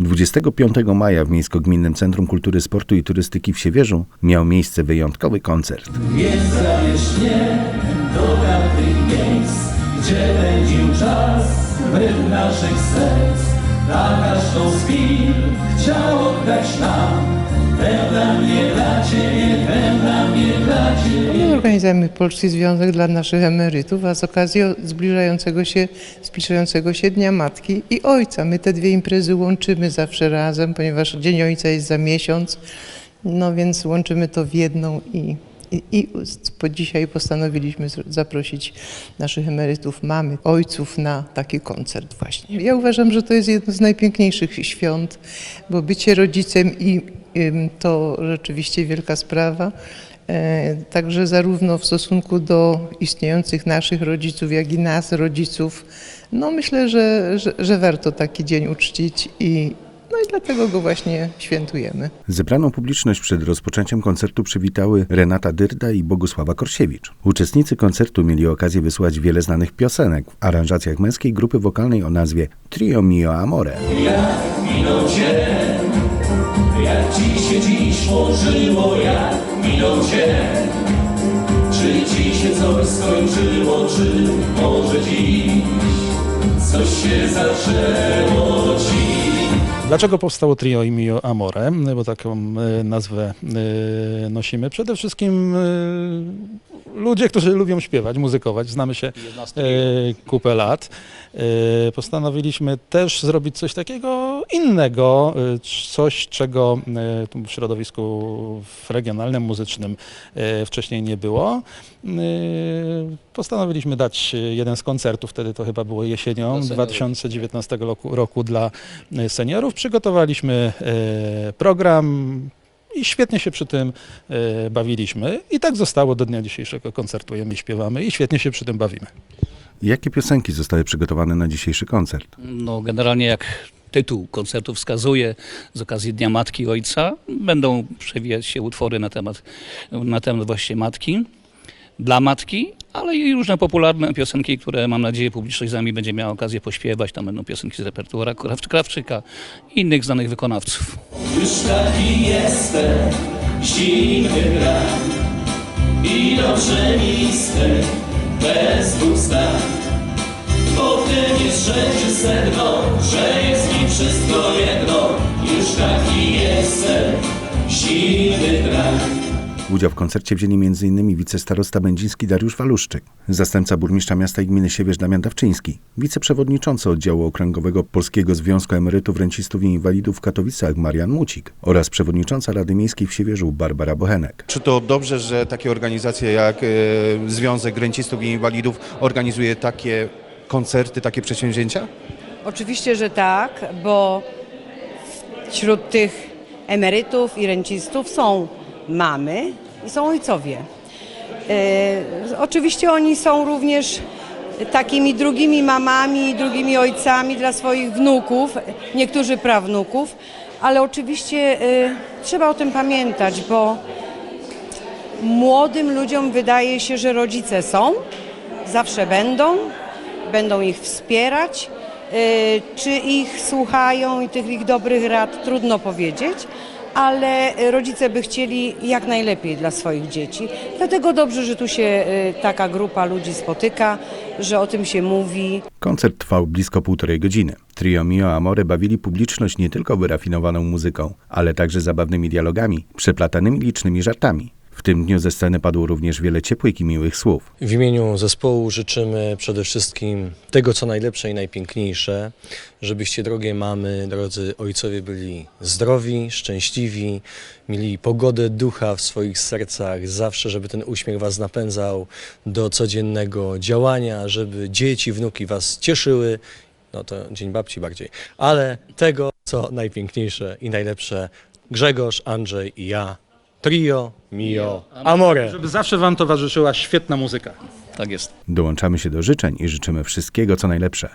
25 maja w Miejsko-Gminnym Centrum Kultury, Sportu i Turystyki w Siewierzu miał miejsce wyjątkowy koncert. Jest zamierzchnie do tamtych miejsc, gdzie pędził czas wbrew naszych serc. Na każdą z chciał oddać nam, tę mnie, dla Ciebie, organizujemy Polski Związek dla naszych emerytów, a z okazji zbliżającego się, zbliżającego się Dnia Matki i Ojca. My te dwie imprezy łączymy zawsze razem, ponieważ Dzień Ojca jest za miesiąc, no więc łączymy to w jedną i, i, i po dzisiaj postanowiliśmy zaprosić naszych emerytów, mamy, ojców na taki koncert właśnie. Ja uważam, że to jest jedno z najpiękniejszych świąt, bo bycie rodzicem i to rzeczywiście wielka sprawa. E, Także zarówno w stosunku do istniejących naszych rodziców, jak i nas, rodziców, no myślę, że, że, że warto taki dzień uczcić i, no i dlatego go właśnie świętujemy. Zebraną publiczność przed rozpoczęciem koncertu przywitały Renata Dyrda i Bogusława Korsiewicz. Uczestnicy koncertu mieli okazję wysłać wiele znanych piosenek w aranżacjach męskiej grupy wokalnej o nazwie Trio Mio Amore. Jak minął dzień, jak Ci się dziś pożyło, jak minął dzień. Czy Ci się coś skończyło, czy może dziś coś się zaczęło Ci? Dlaczego powstało trio i Mio Amore? Bo taką e, nazwę e, nosimy. Przede wszystkim e, ludzie, którzy lubią śpiewać, muzykować. Znamy się e, kupę lat. E, Postanowiliśmy też zrobić coś takiego innego, e, coś czego e, w środowisku w regionalnym, muzycznym e, wcześniej nie było. E, Postanowiliśmy dać jeden z koncertów, wtedy to chyba było jesienią 2019 roku, roku dla e, seniorów. Przygotowaliśmy e, program i świetnie się przy tym e, bawiliśmy. I tak zostało do dnia dzisiejszego. Koncertujemy, śpiewamy i świetnie się przy tym bawimy. Jakie piosenki zostały przygotowane na dzisiejszy koncert? No, generalnie jak tytuł koncertu wskazuje, z okazji Dnia Matki i Ojca będą przewijać się utwory na temat, na temat właśnie matki, dla matki, ale i różne popularne piosenki, które mam nadzieję publiczność z nami będzie miała okazję pośpiewać. Tam będą piosenki z repertuara Kraw- Krawczyka i innych znanych wykonawców. Już taki jestem, zimny brak i dobrze mi swe, bez zdań. Bo w tym jest rzeczy sedno, że jest mi wszystko jedno. Już taki jestem, zimny brak. Udział w koncercie wzięli m.in. wicestarosta będziński Dariusz Waluszczyk, zastępca burmistrza miasta i gminy Siewierz Damian Dawczyński, wiceprzewodniczący oddziału okręgowego Polskiego Związku Emerytów, Rencistów i Inwalidów w Katowicach Marian Mucik oraz przewodnicząca Rady Miejskiej w Siewierzu Barbara Bochenek. Czy to dobrze, że takie organizacje jak e, Związek Rencistów i Inwalidów organizuje takie koncerty, takie przedsięwzięcia? Oczywiście, że tak, bo wśród tych emerytów i rencistów są mamy i są ojcowie. E, oczywiście oni są również takimi drugimi mamami, drugimi ojcami dla swoich wnuków, niektórzy prawnuków, ale oczywiście e, trzeba o tym pamiętać, bo młodym ludziom wydaje się, że rodzice są, zawsze będą, będą ich wspierać. Y, Czy ich słuchają i tych ich dobrych rad, trudno powiedzieć, ale rodzice by chcieli jak najlepiej dla swoich dzieci. Dlatego dobrze, że tu się y, taka grupa ludzi spotyka, że o tym się mówi. Koncert trwał blisko półtorej godziny. Trio Mio Amore bawili publiczność nie tylko wyrafinowaną muzyką, ale także zabawnymi dialogami, przeplatanymi licznymi żartami. W tym dniu ze sceny padło również wiele ciepłych i miłych słów. W imieniu zespołu życzymy przede wszystkim tego, co najlepsze i najpiękniejsze, żebyście, drogie mamy, drodzy ojcowie, byli zdrowi, szczęśliwi, mieli pogodę ducha w swoich sercach, zawsze, żeby ten uśmiech was napędzał do codziennego działania, żeby dzieci, wnuki was cieszyły. No to Dzień Babci bardziej. Ale tego, co najpiękniejsze i najlepsze, Grzegorz, Andrzej i ja. Trio, mio, amore. Żeby zawsze Wam towarzyszyła świetna muzyka. Tak jest. Dołączamy się do życzeń i życzymy wszystkiego co najlepsze.